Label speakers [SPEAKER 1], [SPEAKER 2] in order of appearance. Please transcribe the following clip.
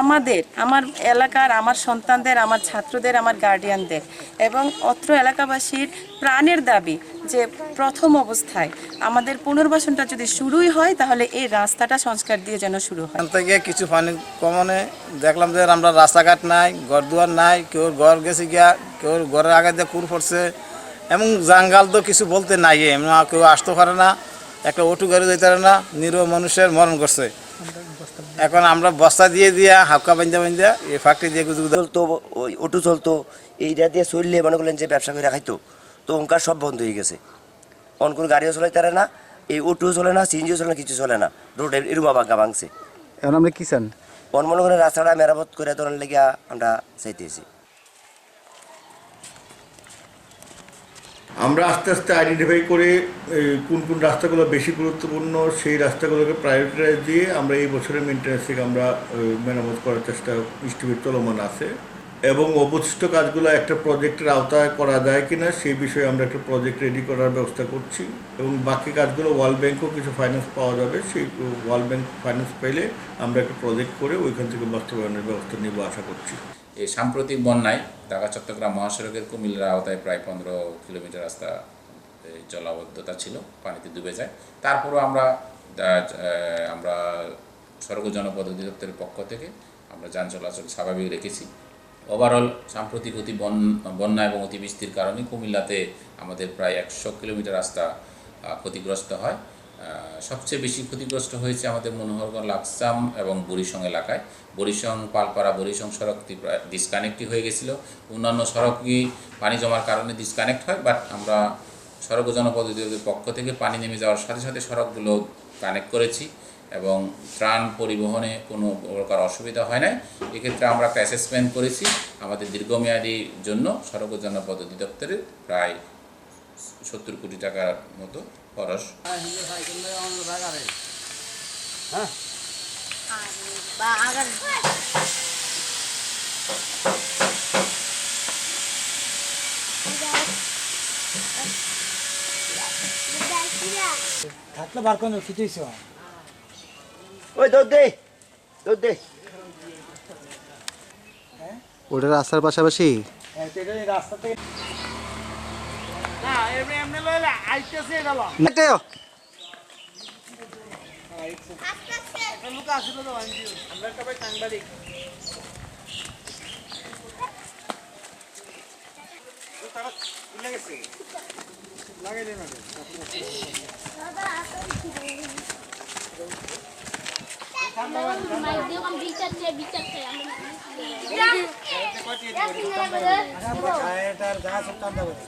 [SPEAKER 1] আমাদের, আমার এলাকার, আমার সন্তানদের, আমার ছাত্রদের, আমার গার্ডিয়ানদের এবং অত্র এলাকাবাসীর প্রাণের দাবি যে প্রথম অবস্থায় আমাদের পুনর্বাসনটা যদি শুরুই হয়, তাহলে এই রাস্তাটা সংস্কার দিয়ে যেন শুরু হয়।
[SPEAKER 2] থেকে কিছু পানি কমনে দেখলাম যে আমরা রাস্তাঘাট নাই ঘর দুয়ার নাই, কেউ ঘর গেছে গিয়া, কেউ ঘরের আগে দিয়ে কুর পড়ছে, এবং জাঙ্গাল তো কিছু বলতে নাই কেউ আসতে পারে না। একটা অটো গাড়ি যেতে পারে না নিরীহ মানুষের মরণ করছে। এখন আমরা বস্তা দিয়ে দিয়া হাফকা বান্ধা বান্ধা এই ফ্যাক্টরি দিয়ে গুজু
[SPEAKER 3] চলতো ওই অটো চলতো এইটা দিয়ে চললে মনে করলেন যে ব্যবসা করে খাইতো। তো ওনকার সব বন্ধ হয়ে গেছে। অন কোনো গাড়িও চলাই তারে না এই অটো চলে না সিএনজিও চলে না কিছু চলে না। রোডে এরুমা বাঙ্কা ভাঙছে।
[SPEAKER 4] এখন আপনি কি চান?
[SPEAKER 3] অন মনে করেন রাস্তাটা মেরামত করে তোলার লেগে আমরা চাইতেছি।
[SPEAKER 5] আমরা আস্তে আস্তে আইডেন্টিফাই করে কোন কোন রাস্তাগুলো বেশি গুরুত্বপূর্ণ, সেই রাস্তাগুলোকে প্রায়োরিটাইজ দিয়ে আমরা এই বছরের মেনটেন্যান্স থেকে আমরা মেরামত করার চেষ্টা ইস্টিমেট চলমান আছে। এবং অবশিষ্ট কাজগুলো একটা প্রজেক্টের আওতায় করা যায় কিনা, সেই বিষয়ে আমরা একটা প্রজেক্ট রেডি করার ব্যবস্থা করছি। এবং বাকি কাজগুলো ওয়ার্ল্ড ব্যাংকও কিছু ফাইন্যান্স পাওয়া যাবে, সেই ওয়ার্ল্ড ব্যাংক ফাইন্যান্স পেলে আমরা একটা প্রজেক্ট করে ওইখান থেকে বাস্তবায়নের ব্যবস্থা নেব আশা করছি।
[SPEAKER 6] এই সাম্প্রতিক বন্যায় ঢাকা, চট্টগ্রাম মহাসড়কের কুমিল্লার আওতায় প্রায় পনেরো কিলোমিটার রাস্তা জলাবদ্ধতা ছিল, পানিতে ডুবে যায়। তারপরও আমরা আমরা সড়ক জনপদ অধিদপ্তরের পক্ষ থেকে আমরা যান চলাচল স্বাভাবিক রেখেছি। ওভারঅল সাম্প্রতিক অতি বন- বন্যা এবং অতিবৃষ্টির কারণে কুমিল্লাতে আমাদের প্রায় একশো কিলোমিটার রাস্তা ক্ষতিগ্রস্ত হয়। সবচেয়ে বেশি ক্ষতিগ্রস্ত হয়েছে আমাদের মনোহরগঞ্জ লাকসাম এবং বরিশং এলাকায়। বরিশং, পালপাড়া, বরিশং সড়কটি প্রায় ডিসকানেক্টই হয়ে গেছিল। অন্যান্য সড়কই পানি জমার কারণে ডিসকানেক্ট হয় বাট আমরা সড়ক জনপদ অধিদপ্তরের পক্ষ থেকে পানি নেমে যাওয়ার সাথে সাথে সড়কগুলো কানেক্ট করেছি এবং ত্রাণ পরিবহনে কোনো প্রকার অসুবিধা হয় নাই। এক্ষেত্রে আমরা একটা অ্যাসেসমেন্ট করেছি। আমাদের দীর্ঘমেয়াদী জন্য সড়ক জনপদ অধিদপ্তরের প্রায় সত্তর কোটি টাকার মতো খরচ।
[SPEAKER 7] বা
[SPEAKER 8] থাকলে বার করে
[SPEAKER 3] ওই দৌড় দে দৌড় দে।
[SPEAKER 4] ওটা রাস্তার পাশাপাশি?
[SPEAKER 8] রাস্তা থেকে না এমনি এমনি লইলে আইতেছে এটা ল
[SPEAKER 4] এটাও
[SPEAKER 8] লুকা আসিল তো আনজিও আমরা একটা ভাই সাংবাদিক লাগাই দে ম্যাডাম
[SPEAKER 7] বিচার